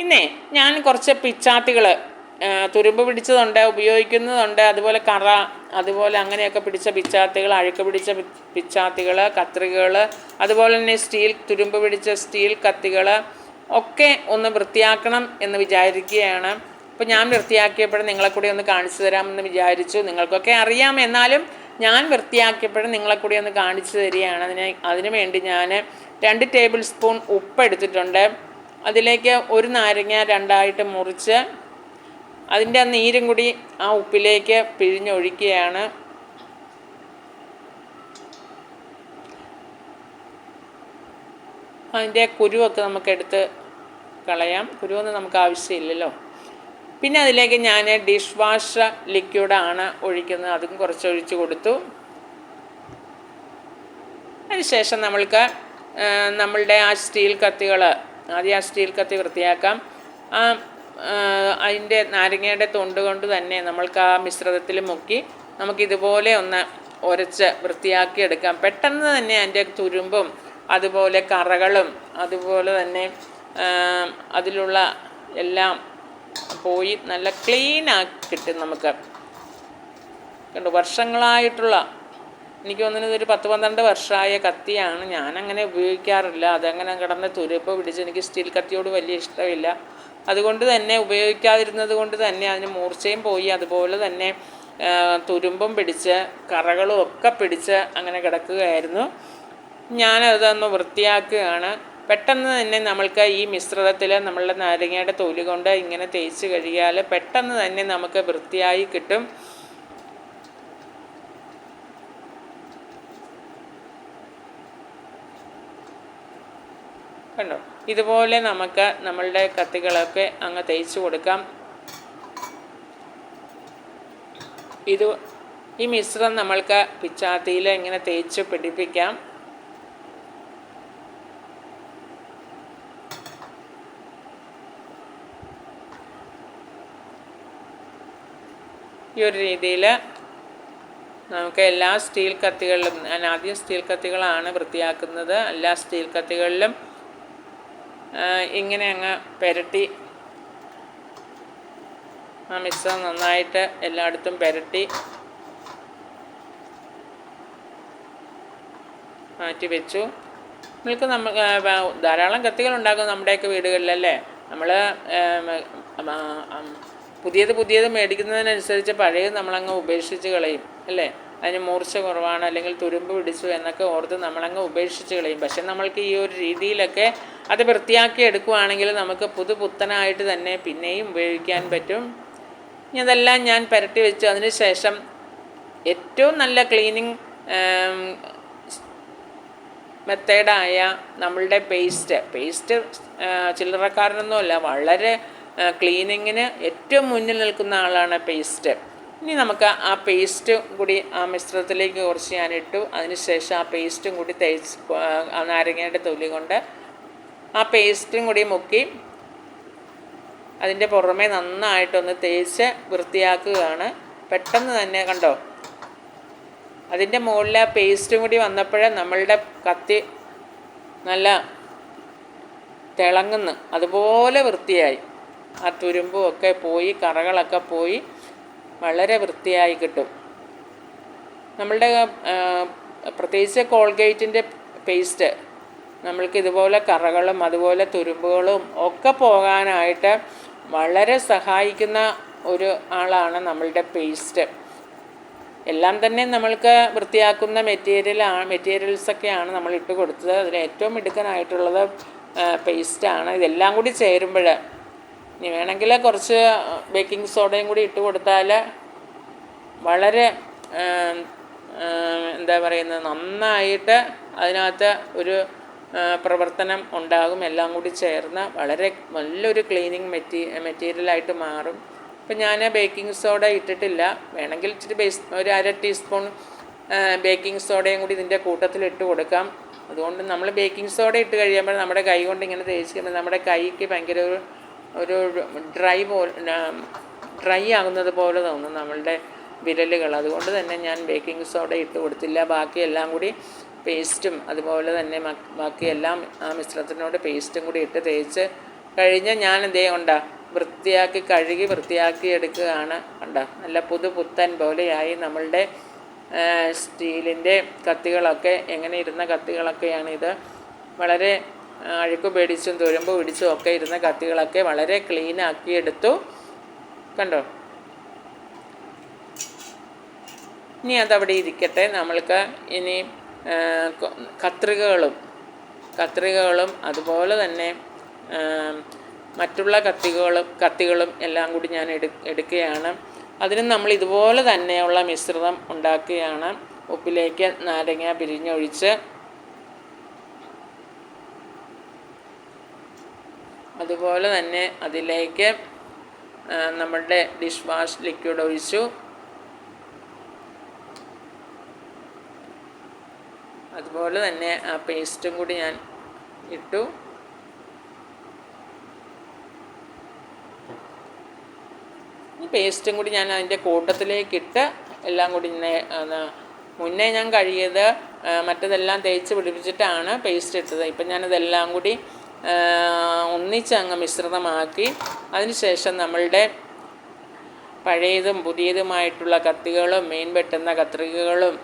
ഇന്നേ ഞാൻ കുറച്ച് പിച്ചാത്തികൾ തുരുമ്പ് പിടിച്ചതുണ്ട് ഉപയോഗിക്കുന്നതുണ്ട് അതുപോലെ കറ അതുപോലെ അങ്ങനെയൊക്കെ പിടിച്ച പിച്ചാത്തികൾ അഴുക്ക് പിടിച്ച പിച്ചാത്തികൾ കത്രികകൾ അതുപോലെ തന്നെ സ്റ്റീൽ തുരുമ്പ് പിടിച്ച സ്റ്റീൽ കത്തികൾ ഒക്കെ ഒന്ന് വൃത്തിയാക്കണം എന്ന് വിചാരിക്കുകയാണ്. അപ്പോൾ ഞാൻ വൃത്തിയാക്കിയപ്പോഴും നിങ്ങളെ കൂടി ഒന്ന് കാണിച്ചു തരാമെന്ന് വിചാരിച്ചു. നിങ്ങൾക്കൊക്കെ അറിയാം. എന്നാലും ഞാൻ വൃത്തിയാക്കിയപ്പോഴും നിങ്ങളെ കൂടി ഒന്ന് കാണിച്ചു തരികയാണ്. അതിന് അതിന് വേണ്ടി ഞാൻ രണ്ട് ടേബിൾ സ്പൂൺ ഉപ്പ് എടുത്തിട്ടുണ്ട്. അതിലേക്ക് ഒരു നാരങ്ങ രണ്ടായിട്ട് മുറിച്ച് അതിന്റെ നീരും കൂടി ആ ഉപ്പിലേക്ക് പിഴിഞ്ഞൊഴിക്കുകയാണ്. അതിന്റെ കുരുവൊക്കെ നമുക്കെടുത്ത് കളയാം. കുരുവൊന്നും നമുക്ക് ആവശ്യമില്ലല്ലോ. പിന്നെ അതിലേക്ക് ഞാൻ ഡിഷ് വാഷ് ലിക്വിഡാണ് ഒഴിക്കുന്നത്. അതും കുറച്ച് ഒഴിച്ച് കൊടുത്തു. അതിനുശേഷം നമ്മൾക്ക് നമ്മളുടെ ആ സ്റ്റീൽ കത്തികൾ ആദ്യം ആ സ്റ്റീൽ കത്തി വൃത്തിയാക്കാം. ആ അതിന്റെ നാരങ്ങയുടെ തൊണ്ട് കൊണ്ട് തന്നെ നമ്മൾക്ക് ആ മിശ്രിതത്തിൽ മുക്കി നമുക്കിതുപോലെ ഒന്ന് ഉരച്ച് വൃത്തിയാക്കി എടുക്കാം. പെട്ടെന്ന് തന്നെ അതിന്റെ തുരുമ്പും അതുപോലെ കറകളും അതുപോലെ തന്നെ അതിലുള്ള എല്ലാം പോയി നല്ല ക്ലീനാക്കി കിട്ടും നമുക്ക്. കണ്ടു വർഷങ്ങളായിട്ടുള്ള എനിക്ക് തോന്നുന്നത് ഒരു പത്ത് പന്ത്രണ്ട് വർഷമായ കത്തിയാണ്. ഞാനങ്ങനെ ഉപയോഗിക്കാറില്ല. അതങ്ങനെ കിടന്ന് തുരുപ്പ് പിടിച്ച് എനിക്ക് സ്റ്റീൽ കത്തിയോട് വലിയ ഇഷ്ടമില്ല. അതുകൊണ്ട് തന്നെ ഉപയോഗിക്കാതിരുന്നത് കൊണ്ട് തന്നെ അതിന് മൂർച്ചയും പോയി. അതുപോലെ തന്നെ തുരുമ്പും പിടിച്ച് കറകളും ഒക്കെ പിടിച്ച് അങ്ങനെ കിടക്കുകയായിരുന്നു. ഞാനതൊന്ന് വൃത്തിയാക്കുകയാണ്. പെട്ടെന്ന് തന്നെ നമ്മൾക്ക് ഈ മിശ്രിതത്തിൽ നമ്മളുടെ നാരങ്ങയുടെ തൊലി കൊണ്ട് ഇങ്ങനെ തേച്ച് കഴുകിയാൽ പെട്ടെന്ന് തന്നെ നമുക്ക് വൃത്തിയായി കിട്ടും. കണ്ടോ? ഇതുപോലെ നമുക്ക് നമ്മളുടെ കത്തികളൊക്കെ അങ്ങ് തയ്ച്ചു കൊടുക്കാം. ഇത് ഈ മിശ്രം നമ്മൾക്ക് പിച്ചാത്തിയിൽ ഇങ്ങനെ തേച്ച് പിടിപ്പിക്കാം. ഈ ഒരു രീതിയിൽ നമുക്ക് എല്ലാ സ്റ്റീൽ കത്തികളിലും ഞാൻ ആദ്യം സ്റ്റീൽ കത്തികളാണ് വൃത്തിയാക്കുന്നത്. എല്ലാ സ്റ്റീൽ കത്തികളിലും ഇങ്ങനെ അങ്ങ് പുരട്ടി. ആ മിക്സർ നന്നായിട്ട് എല്ലായിടത്തും പുരട്ടി. മാറ്റി വെച്ചു. നിങ്ങൾക്ക് നമ്മൾ ധാരാളം കത്തികൾ ഉണ്ടാക്കും നമ്മുടെയൊക്കെ വീടുകളിലല്ലേ? നമ്മൾ പുതിയത് പുതിയത് മേടിക്കുന്നതിനനുസരിച്ച് പഴയത് നമ്മളങ്ങ് ഉപേക്ഷിച്ച് കളയും അല്ലേ? അതിന് മൂർച്ച കുറവാണ് അല്ലെങ്കിൽ തുരുമ്പ് പിടിച്ചു എന്നൊക്കെ ഓർത്ത് നമ്മളങ്ങ് ഉപേക്ഷിച്ച് കളയും. പക്ഷെ നമ്മൾക്ക് ഈ ഒരു രീതിയിലൊക്കെ അത് വൃത്തിയാക്കി എടുക്കുവാണെങ്കിൽ നമുക്ക് പുതുപുത്തനായിട്ട് തന്നെ പിന്നെയും ഉപയോഗിക്കാൻ പറ്റും. ഇതെല്ലാം ഞാൻ പുരട്ടി വെച്ചു. അതിന് ശേഷം ഏറ്റവും നല്ല ക്ലീനിങ് മെത്തേഡായ നമ്മളുടെ പേസ്റ്റ്. പേസ്റ്റ് ചില്ലറക്കാരനൊന്നുമല്ല വളരെ ക്ലീനിങ്ങിന് ഏറ്റവും മുന്നിൽ നിൽക്കുന്ന ആളാണ് പേസ്റ്റ്. ഇനി നമുക്ക് ആ പേസ്റ്റും കൂടി ആ മിശ്രിതത്തിലേക്ക് കുറച്ച് ഞാൻ ഇട്ടു. അതിനുശേഷം ആ പേസ്റ്റും കൂടി തേച്ച് നാരങ്ങയുടെ തൊലി കൊണ്ട് ആ പേസ്റ്റും കൂടി മുക്കി അതിന്റെ പുറമെ നന്നായിട്ടൊന്ന് തേച്ച് വൃത്തിയാക്കുകയാണ്. പെട്ടെന്ന് തന്നെ കണ്ടോ? അതിന്റെ മുകളിൽ ആ പേസ്റ്റും കൂടി വന്നപ്പോഴേ നമ്മളുടെ കത്തി നല്ല തിളങ്ങുന്നു. അതുപോലെ വൃത്തിയായി. ആ തുരുമ്പും ഒക്കെ പോയി കറകളൊക്കെ പോയി. വളരെ വൃത്തിയായി കിട്ടും. നമ്മളുടെ പ്രത്യേകിച്ച് കോൾഗേറ്റിന്റെ പേസ്റ്റ് നമ്മൾക്ക് ഇതുപോലെ കറകളും അതുപോലെ തുരുമ്പുകളും ഒക്കെ പോകാനായിട്ട് വളരെ സഹായിക്കുന്ന ഒരു ആളാണ് നമ്മളുടെ പേസ്റ്റ്. എല്ലാം തന്നെ നമ്മൾക്ക് വൃത്തിയാക്കുന്ന മെറ്റീരിയൽ മെറ്റീരിയൽസൊക്കെയാണ് നമ്മൾ ഇട്ട് കൊടുത്തത്. അതിൽ ഏറ്റവും മിടുക്കനായിട്ടുള്ളത് പേസ്റ്റാണ്. ഇതെല്ലാം കൂടി ചേരുമ്പോൾ ഇനി വേണമെങ്കിൽ കുറച്ച് ബേക്കിംഗ് സോഡയും കൂടി ഇട്ട് കൊടുത്താൽ വളരെ എന്താ പറയുന്നത് നന്നായിട്ട് അതിനകത്ത് ഒരു പ്രവർത്തനം ഉണ്ടാകും. എല്ലാം കൂടി ചേർന്ന് വളരെ നല്ലൊരു ക്ലീനിങ് മെറ്റീ മെറ്റീരിയലായിട്ട് മാറും. ഇപ്പം ഞാൻ ബേക്കിംഗ് സോഡ ഇട്ടിട്ടില്ല. വേണമെങ്കിൽ ഇച്ചിരി ബേസ് ഒരു അര ടീസ്പൂൺ ബേക്കിംഗ് സോഡയും കൂടി ഇതിന്റെ കൂട്ടത്തിൽ ഇട്ട് കൊടുക്കാം. അതുകൊണ്ട് നമ്മൾ ബേക്കിംഗ് സോഡ ഇട്ട് കഴിയുമ്പോൾ നമ്മുടെ കൈ കൊണ്ട് ഇങ്ങനെ തേച്ച് കഴിയുമ്പോൾ നമ്മുടെ കൈക്ക് ഭയങ്കര ഒരു ഒരു ഡ്രൈ പോലെ ഡ്രൈ ആകുന്നത് പോലെ തോന്നും നമ്മളുടെ വിരലുകൾ. അതുകൊണ്ട് തന്നെ ഞാൻ ബേക്കിംഗ് സോഡ ഇട്ട് കൊടുത്തില്ല. ബാക്കി എല്ലാം കൂടി പേസ്റ്റും അതുപോലെ തന്നെ ബാക്കി എല്ലാം ആ മിശ്രത്തിനോട് പേസ്റ്റും കൂടി ഇട്ട് തേച്ച് കഴിഞ്ഞ് ഞാൻ എന്തേ ഉണ്ടാ വൃത്തിയാക്കി കഴുകി വൃത്തിയാക്കി എടുക്കുകയാണ് കണ്ടോ. നല്ല പുതു പുത്തൻ പോലെയായി നമ്മളുടെ സ്റ്റീലിന്റെ കത്തികളൊക്കെ എങ്ങനെ ഇരുന്ന കത്തികളൊക്കെയാണിത് വളരെ അഴുക്ക് പേടിച്ചും തുരുമ്പ് പിടിച്ചും ഒക്കെ ഇരുന്ന കത്തികളൊക്കെ വളരെ ക്ലീൻ ആക്കി എടുത്തു കണ്ടോ? ഇനി അതവിടെ ഇരിക്കട്ടെ. നമ്മൾക്ക് ഇനി കത്രികകളും കത്രികകളും അതുപോലെ തന്നെ മറ്റുള്ള കത്തികളും കത്തികളും എല്ലാം കൂടി ഞാൻ എടു എടുക്കുകയാണ്. അതിന് നമ്മൾ ഇതുപോലെ തന്നെയുള്ള മിശ്രിതം ഉണ്ടാക്കുകയാണ്. ഉപ്പിലേക്ക് നാരങ്ങ പിരിഞ്ഞൊഴിച്ച് അതുപോലെ തന്നെ അതിലേക്ക് നമ്മളുടെ ഡിഷ് വാഷ് ലിക്വിഡ് ഒഴിച്ചു. അതുപോലെ തന്നെ ആ പേസ്റ്റും കൂടി ഞാൻ ഇട്ടു. ഈ പേസ്റ്റും കൂടി ഞാൻ അതിന്റെ കൂട്ടത്തിലേക്ക് ഇട്ട് എല്ലാം കൂടി മുന്നേ ഞാൻ കഴുകിയത് മറ്റതെല്ലാം തേച്ച് പിടിപ്പിച്ചിട്ടാണ് പേസ്റ്റ് ഇട്ടത്. ഇപ്പം ഞാനതെല്ലാം കൂടി ആ, ഒന്നിച്ച് അങ്ങ് മിശ്രിതമാക്കി. അതിനുശേഷം നമ്മളുടെ പഴയതും പുതിയതുമായിട്ടുള്ള കത്തികളും മീൻ വെട്ടുന്ന കത്രികകളും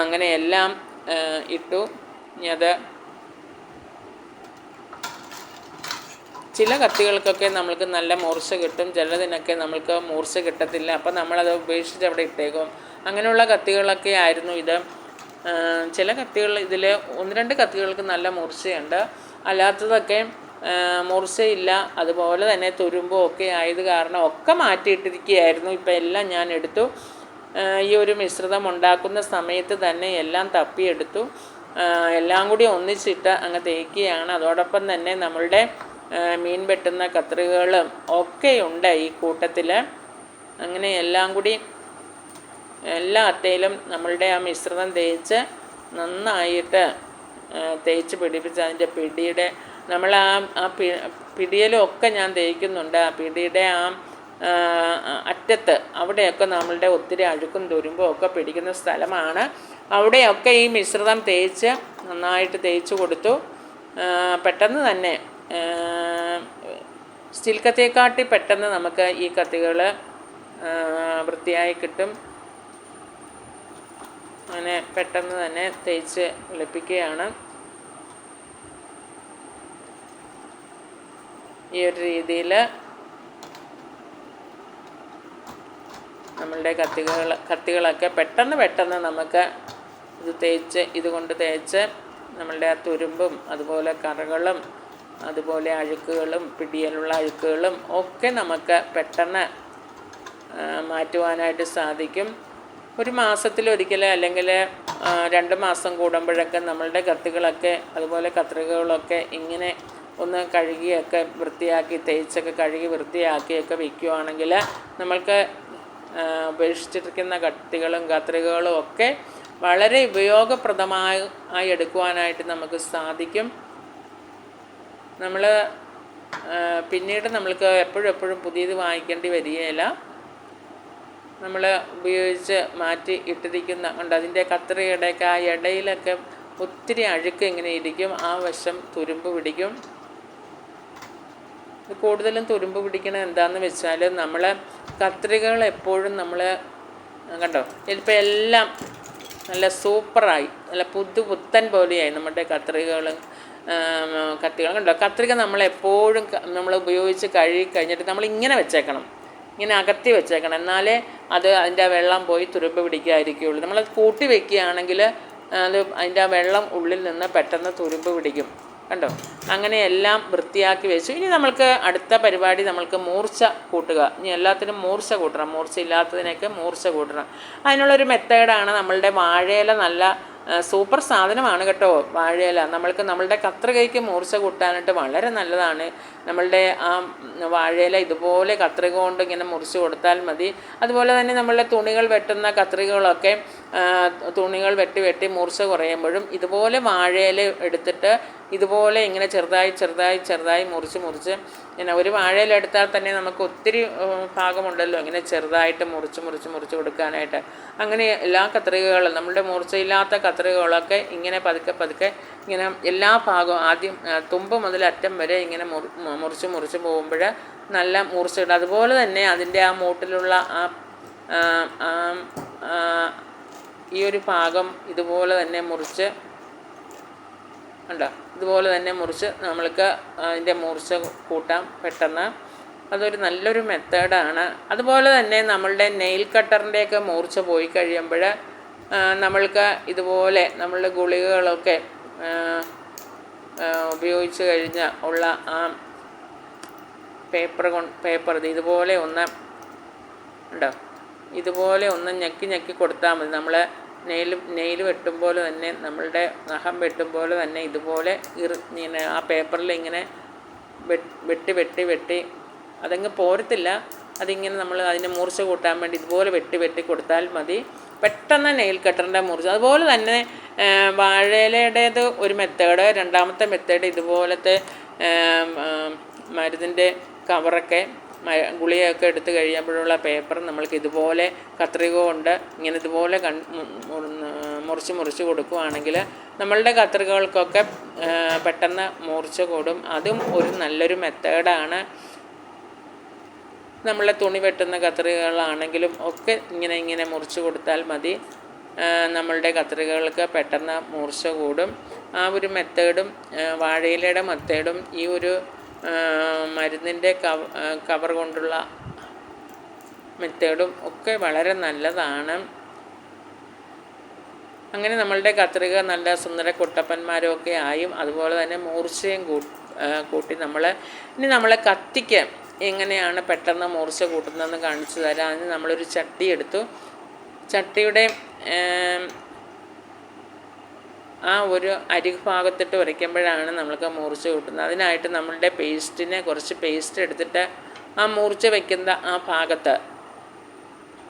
അങ്ങനെയെല്ലാം ഇട്ടു. അത് ചില കത്തികൾക്കൊക്കെ നമ്മൾക്ക് നല്ല മൂർച്ച കിട്ടും ചിലതിനൊക്കെ നമ്മൾക്ക് മൂർച്ച കിട്ടത്തില്ല. അപ്പം നമ്മളത് ഉപേക്ഷിച്ച് അവിടെ ഇട്ടേക്കും. അങ്ങനെയുള്ള കത്തികളൊക്കെ ആയിരുന്നു ഇത്. ചില കത്തികൾ ഇതിൽ ഒന്ന് രണ്ട് കത്തികൾക്ക് നല്ല മൂർച്ചയുണ്ട്. അല്ലാത്തതൊക്കെ മൂർച്ചയില്ല അതുപോലെ തന്നെ തുരുമ്പും ഒക്കെ ആയത് കാരണം ഒക്കെ മാറ്റിയിട്ടിരിക്കുകയായിരുന്നു. ഇപ്പം എല്ലാം ഞാൻ എടുത്തു. ഈ ഒരു മിശ്രിതം ഉണ്ടാക്കുന്ന സമയത്ത് തന്നെ എല്ലാം തപ്പിയെടുത്തു. എല്ലാം കൂടി ഒന്നിച്ചിട്ട് അങ്ങ് തേക്കുകയാണ്. അതോടൊപ്പം തന്നെ നമ്മളുടെ മീൻ വെട്ടുന്ന കത്രികകളും ഒക്കെയുണ്ട് ഈ കൂട്ടത്തിൽ അങ്ങനെ എല്ലാം കൂടി എല്ലാ അത്തയിലും നമ്മളുടെ ആ മിശ്രിതം തേച്ച് നന്നായിട്ട് തേച്ച് പിടിപ്പിച്ച് അതിന്റെ പിടിയുടെ നമ്മൾ ആ ആ പി പിടിയിലും ഞാൻ തേക്കുന്നുണ്ട്. ആ പിടിയുടെ ആ അറ്റത്ത് അവിടെയൊക്കെ നമ്മളുടെ ഒത്തിരി അഴുക്കും തുരുമ്പും ഒക്കെ പിടിക്കുന്ന സ്ഥലമാണ്. അവിടെയൊക്കെ ഈ മിശ്രിതം തേച്ച് നന്നായിട്ട് തേച്ച് കൊടുത്തു. പെട്ടെന്ന് തന്നെ സ്റ്റീൽ കത്തിയെക്കാട്ടി പെട്ടെന്ന് നമുക്ക് ഈ കത്തികൾ വൃത്തിയായി കിട്ടും. അങ്ങനെ പെട്ടെന്ന് തന്നെ തേച്ച് വെളുപ്പിക്കുകയാണ്. ഈ ഒരു രീതിയിൽ നമ്മളുടെ കത്തികൾ കത്തികളൊക്കെ പെട്ടെന്ന് പെട്ടെന്ന് നമുക്ക് ഇത് തേച്ച് ഇതുകൊണ്ട് തേച്ച് നമ്മളുടെ ആ തുരുമ്പും അതുപോലെ കറകളും അതുപോലെ അഴുക്കുകളും പിടിയലുള്ള അഴുക്കുകളും ഒക്കെ നമുക്ക് പെട്ടെന്ന് മാറ്റുവാനായിട്ട് സാധിക്കും. ഒരു മാസത്തിലൊരിക്കൽ അല്ലെങ്കിൽ രണ്ട് മാസം കൂടുമ്പോഴൊക്കെ നമ്മളുടെ കത്തികളൊക്കെ അതുപോലെ കത്രികകളൊക്കെ ഇങ്ങനെ ഒന്ന് കഴുകിയൊക്കെ വൃത്തിയാക്കി തേച്ചൊക്കെ കഴുകി വൃത്തിയാക്കിയൊക്കെ വിൽക്കുവാണെങ്കിൽ നമ്മൾക്ക് ഉപേക്ഷിച്ചിരിക്കുന്ന കത്തികളും കത്രികകളും ഒക്കെ വളരെ ഉപയോഗപ്രദമായി ആയി എടുക്കുവാനായിട്ട് നമുക്ക് സാധിക്കും. നമ്മൾ പിന്നീട് നമ്മൾക്ക് എപ്പോഴും എപ്പോഴും പുതിയത് വാങ്ങിക്കേണ്ടി വരികയില്ല. നമ്മൾ ഉപയോഗിച്ച് മാറ്റി ഇട്ടിരിക്കുന്ന ഉണ്ട് അതിന്റെ കത്രികയുടെയൊക്കെ ആ ഇടയിലൊക്കെ ഒത്തിരി അഴുക്ക് ഇങ്ങനെ ഇരിക്കും ആ വശം തുരുമ്പ് പിടിക്കും. കൂടുതലും തുരുമ്പ് പിടിക്കണത് എന്താണെന്ന് വെച്ചാൽ നമ്മൾ കത്രികകൾ എപ്പോഴും നമ്മൾ കണ്ടോ? ഇതിപ്പോൾ എല്ലാം നല്ല സൂപ്പറായി. നല്ല പുതു പുത്തൻ പോലെയായി നമ്മുടെ കത്രികകൾ കത്തികൾ. കണ്ടോ? കത്രിക നമ്മൾ എപ്പോഴും നമ്മൾ ഉപയോഗിച്ച് കഴുകി കഴിഞ്ഞിട്ട് നമ്മൾ ഇങ്ങനെ വെച്ചേക്കണം. ഇങ്ങനെ അകത്തി വെച്ചേക്കണം. എന്നാലേ അത് അതിന്റെ വെള്ളം പോയി തുരുമ്പ് പിടിക്കാതിരിക്കുകയുള്ളൂ. നമ്മളത് കൂട്ടി വെക്കുകയാണെങ്കിൽ അത് അതിന്റെ ആ വെള്ളം ഉള്ളിൽ നിന്ന് പെട്ടെന്ന് തുരുമ്പ് പിടിക്കും. കണ്ടോ? അങ്ങനെ എല്ലാം വൃത്തിയാക്കി വെച്ചു. ഇനി നമ്മൾക്ക് അടുത്ത പരിപാടി നമ്മൾക്ക് മൂർച്ച കൂട്ടുക. ഇനി എല്ലാത്തിനും മൂർച്ച കൂട്ടണം. മൂർച്ച ഇല്ലാത്തതിനൊക്കെ മൂർച്ച കൂട്ടണം. അതിനുള്ളൊരു മെത്തേഡാണ് നമ്മളുടെ വാഴയില നല്ല സൂപ്പർ സാധനമാണ് കേട്ടോ വാഴയില. നമ്മൾക്ക് നമ്മളുടെ കത്രികയ്ക്ക് മൂർച്ച കൂട്ടാനായിട്ട് വളരെ നല്ലതാണ്. നമ്മളുടെ ആ വാഴയില ഇതുപോലെ കത്രിക കൊണ്ട് ഇങ്ങനെ മുറിച്ച് കൊടുത്താൽ മതി. അതുപോലെ തന്നെ നമ്മളുടെ തുണികൾ വെട്ടുന്ന കത്രികകളൊക്കെ തുണികൾ വെട്ടി വെട്ടി മൂർച്ച കുറയുമ്പോഴും ഇതുപോലെ വാഴയില എടുത്തിട്ട് ഇതുപോലെ ഇങ്ങനെ ചെറുതായി ചെറുതായി ചെറുതായി മുറിച്ച് മുറിച്ച് ഇങ്ങനെ ഒരു വാഴയില എടുത്താൽ തന്നെ നമുക്ക് ഒത്തിരി ഭാഗമുണ്ടല്ലോ ഇങ്ങനെ ചെറുതായിട്ട് മുറിച്ച് മുറിച്ച് മുറിച്ച് കൊടുക്കാനായിട്ട്. അങ്ങനെ എല്ലാ കത്രികകളും നമ്മുടെ മൂർച്ചയില്ലാത്ത കത്രികകളൊക്കെ ഇങ്ങനെ പതുക്കെ പതുക്കെ ഇങ്ങനെ എല്ലാ ഭാഗവും ആദ്യം തുമ്പ് മുതൽ അറ്റം വരെ ഇങ്ങനെ മുറി മുറിച്ച് മുറിച്ച് പോകുമ്പോൾ നല്ല മൂർച്ച കിട്ടും അതുപോലെ തന്നെ അതിന്റെ ആ മൂട്ടിലുള്ള ആ, ഈ ഒരു ഭാഗം ഇതുപോലെ തന്നെ മുറിച്ച് ഉണ്ടോ ഇതുപോലെ തന്നെ മുറിച്ച് നമ്മൾക്ക് അതിന്റെ മുറിച്ച് കൂട്ടാം പെട്ടെന്ന്. അതൊരു നല്ലൊരു മെത്തേഡാണ്. അതുപോലെ തന്നെ നമ്മളുടെ നെയിൽ കട്ടറിന്റെയൊക്കെ മൂർച്ച പോയി കഴിയുമ്പോൾ നമ്മൾക്ക് ഇതുപോലെ നമ്മളുടെ ഗുളികകളൊക്കെ ഉപയോഗിച്ച് കഴിഞ്ഞ ഉള്ള ആ പേപ്പർ കൊണ്ട് പേപ്പർ ഇതുപോലെ ഒന്ന് ഉണ്ടോ ഇതുപോലെ ഒന്ന് ഞെക്കി ഞെക്കി കൊടുത്താൽ മതി. നമ്മൾ നെയിൽ നെയിൽ പോലെ തന്നെ നമ്മളുടെ നഖം വെട്ടും പോലെ തന്നെ ഇതുപോലെ ഇങ്ങനെ ആ പേപ്പറിൽ ഇങ്ങനെ വെട്ടി വെട്ടി വെട്ടി അതങ്ങ് പോരത്തില്ല. അതിങ്ങനെ നമ്മൾ അതിനെ മൂർച്ച കൂട്ടാൻ വേണ്ടി ഇതുപോലെ വെട്ടി വെട്ടി കൊടുത്താൽ മതി. പെട്ടെന്ന് നെയിൽ കട്ടറിന്റെ മൂർച്ച. അതുപോലെ തന്നെ വാഴയിലയുടേത് ഒരു മെത്തേഡ് രണ്ടാമത്തെ മെത്തേഡ് ഇതുപോലത്തെ മരുന്നിന്റെ കവറൊക്കെ ഗുളികയൊക്കെ എടുത്തു കഴിയുമ്പോഴുള്ള പേപ്പർ നമ്മൾക്ക് ഇതുപോലെ കത്രിക കൊണ്ട് ഇങ്ങനെ ഇതുപോലെ കൺ മുറിച്ച് മുറിച്ച് കൊടുക്കുകയാണെങ്കിൽ നമ്മളുടെ കത്രികകൾക്കൊക്കെ പെട്ടെന്ന് മൂർച്ച കൂടും. അതും ഒരു നല്ലൊരു മെത്തേഡാണ് നമ്മളെ തുണി വെട്ടുന്ന കത്രികകളാണെങ്കിലും ഒക്കെ ഇങ്ങനെ ഇങ്ങനെ മുറിച്ച് കൊടുത്താൽ മതി. നമ്മളുടെ കത്രികകൾക്ക് പെട്ടെന്ന് മൂർച്ച കൂടും. ആ ഒരു മെത്തേഡും വാഴയിലയുടെ മെത്തേഡും ഈ ഒരു മരുന്നിന്റെ കവ കവർ കൊണ്ടുള്ള മെത്തേഡും ഒക്കെ വളരെ നല്ലതാണ്. അങ്ങനെ നമ്മളുടെ കത്രിക നല്ല സുന്ദര കുട്ടപ്പന്മാരും ഒക്കെ ആയും. അതുപോലെ തന്നെ മൂർച്ചയും കൂട്ടി നമ്മൾ ഇനി നമ്മളെ കത്തിക്ക് എങ്ങനെയാണ് പെട്ടെന്ന് മൂർച്ച കൂട്ടുന്നതെന്ന് കാണിച്ചു തരാം. അതിന് നമ്മളൊരു ചട്ടി എടുത്തു. ചട്ടിയുടെ ആ ഒരു അരിഭാഗത്തിട്ട് ഉരയ്ക്കുമ്പോഴാണ് നമ്മൾക്ക് മൂർച്ച കൂട്ടുന്നത്. അതിനായിട്ട് നമ്മളുടെ പേസ്റ്റിനെ കുറച്ച് പേസ്റ്റ് എടുത്തിട്ട് ആ മൂർച്ച വയ്ക്കുന്ന ആ ഭാഗത്ത്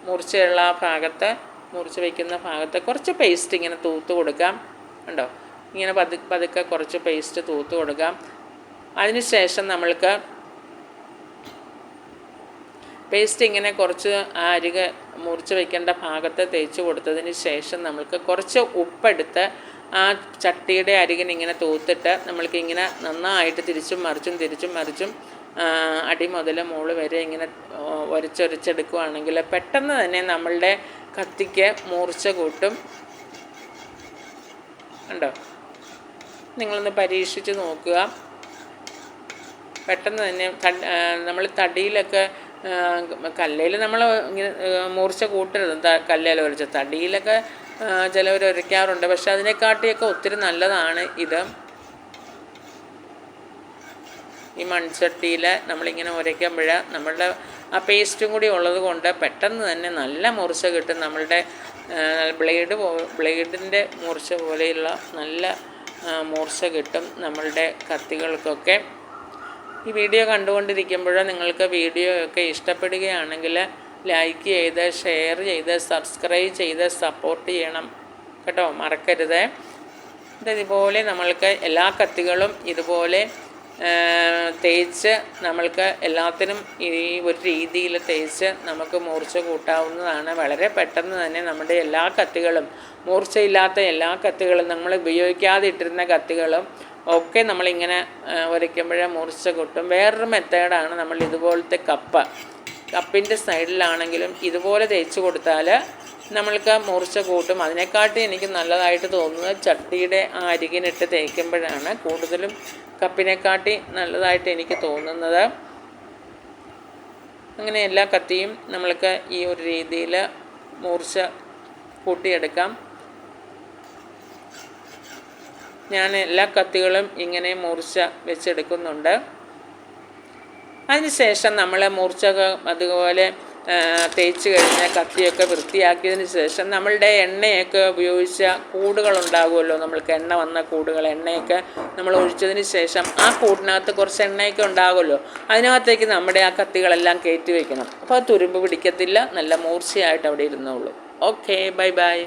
മൂർച്ചയുള്ള ആ ഭാഗത്ത് മുറിച്ച് വയ്ക്കുന്ന ഭാഗത്ത് കുറച്ച് പേസ്റ്റ് ഇങ്ങനെ തൂത്ത് കൊടുക്കാം. ഉണ്ടോ ഇങ്ങനെ പതു പതുക്കെ കുറച്ച് പേസ്റ്റ് തൂത്ത് കൊടുക്കാം. അതിന് ശേഷം നമ്മൾക്ക് പേസ്റ്റ് ഇങ്ങനെ കുറച്ച് ആ അരികെ മുറിച്ച് വയ്ക്കേണ്ട ഭാഗത്ത് തേച്ച് കൊടുത്തതിന് ശേഷം നമ്മൾക്ക് കുറച്ച് ഉപ്പെടുത്ത് ആ ചട്ടിയുടെ അരികിന് ഇങ്ങനെ തൂത്തിട്ട് നമ്മൾക്ക് ഇങ്ങനെ നന്നായിട്ട് തിരിച്ചും മറിച്ചും തിരിച്ചും മറിച്ചും അടി മുതൽ മുകൾ വരെ ഇങ്ങനെ ഒരച്ചൊരച്ചെടുക്കുകയാണെങ്കിൽ പെട്ടെന്ന് തന്നെ നമ്മളുടെ കത്തിക്ക് മൂർച്ച കൂട്ടും. ഉണ്ടോ നിങ്ങളൊന്ന് പരീക്ഷിച്ച് നോക്കുക. പെട്ടെന്ന് തന്നെ നമ്മൾ തടിയിലൊക്കെ കല്ലയിൽ നമ്മൾ ഇങ്ങനെ മൂർച്ച കൂട്ടരുത്. കല്ലേൽ ഒരച്ച് തടിയിലൊക്കെ ചിലവർ ഉരയ്ക്കാറുണ്ട് പക്ഷെ അതിനെക്കാട്ടിയൊക്കെ ഒത്തിരി നല്ലതാണ് ഇത്. ഈ മൺചട്ടിയിൽ നമ്മളിങ്ങനെ ഉരയ്ക്കുമ്പോൾ നമ്മളുടെ ആ പേസ്റ്റും കൂടി ഉള്ളത് കൊണ്ട് പെട്ടെന്ന് തന്നെ നല്ല മുറിച്ച കിട്ടും. നമ്മളുടെ ബ്ലേഡ് പോ ബ്ലേഡിന്റെ മൂർച്ച പോലെയുള്ള നല്ല മൂർച്ച കിട്ടും നമ്മളുടെ കത്തികൾക്കൊക്കെ. ഈ വീഡിയോ കണ്ടുകൊണ്ടിരിക്കുമ്പോൾ നിങ്ങൾക്ക് വീഡിയോ ഒക്കെ ഇഷ്ടപ്പെടുകയാണെങ്കിൽ ലൈക്ക് ചെയ്ത് ഷെയർ ചെയ്ത് സബ്സ്ക്രൈബ് ചെയ്ത് സപ്പോർട്ട് ചെയ്യണം. കേട്ടോ? മറക്കരുത്. ഇത് ഇതുപോലെ നമ്മൾക്ക് എല്ലാ കത്തികളും ഇതുപോലെ തേച്ച് നമ്മൾക്ക് എല്ലാത്തിനും ഈ ഒരു രീതിയിൽ തേച്ച് നമുക്ക് മൂർച്ച കൂട്ടാവുന്നതാണ്. വളരെ പെട്ടെന്ന് തന്നെ നമ്മുടെ എല്ലാ കത്തികളും മൂർച്ചയില്ലാത്ത എല്ലാ കത്തികളും നമ്മൾ ഉപയോഗിക്കാതെ ഇട്ടിരുന്ന കത്തികളും ഒക്കെ നമ്മളിങ്ങനെ ഉരയ്ക്കുമ്പോഴേ മൂർച്ച കൂട്ടും. വേറൊരു മെത്തേഡാണ് നമ്മൾ ഇതുപോലത്തെ കപ്പ. കപ്പിന്റെ സൈഡിലാണെങ്കിലും ഇതുപോലെ തേച്ച് കൊടുത്താൽ നമ്മൾക്ക് മൂർച്ച കൂട്ടും. അതിനെക്കാട്ടി എനിക്ക് നല്ലതായിട്ട് തോന്നുന്നത് ചട്ടിയുടെ ആ അരികിനിട്ട് തേക്കുമ്പോഴാണ് കൂടുതലും കപ്പിനെക്കാട്ടി നല്ലതായിട്ട് എനിക്ക് തോന്നുന്നത്. അങ്ങനെ എല്ലാ കത്തിയും നമ്മൾക്ക് ഈ ഒരു രീതിയിൽ മൂർച്ച കൂട്ടിയെടുക്കാം. ഞാൻ എല്ലാ കത്തികളും ഇങ്ങനെ മൂർച്ച വെച്ചെടുക്കുന്നുണ്ട്. അതിനുശേഷം നമ്മൾ മൂർച്ചക അതുപോലെ തേച്ച് കഴിഞ്ഞ കത്തിയൊക്കെ വൃത്തിയാക്കിയതിന് ശേഷം നമ്മളുടെ എണ്ണയൊക്കെ ഉപയോഗിച്ച കൂടുകളുണ്ടാകുമല്ലോ. നമ്മൾക്ക് എണ്ണ വന്ന കൂടുകൾ എണ്ണയൊക്കെ നമ്മൾ ഒഴിച്ചതിന് ശേഷം ആ കൂടിനകത്ത് കുറച്ച് എണ്ണയൊക്കെ ഉണ്ടാകുമല്ലോ. അതിനകത്തേക്ക് നമ്മുടെ ആ കത്തികളെല്ലാം കയറ്റി വയ്ക്കണം അപ്പോൾ തുരുമ്പ് പിടിക്കത്തില്ല. നല്ല മൂർച്ചയായിട്ട് അവിടെ ഇരുന്നോളൂ. Okay bye bye.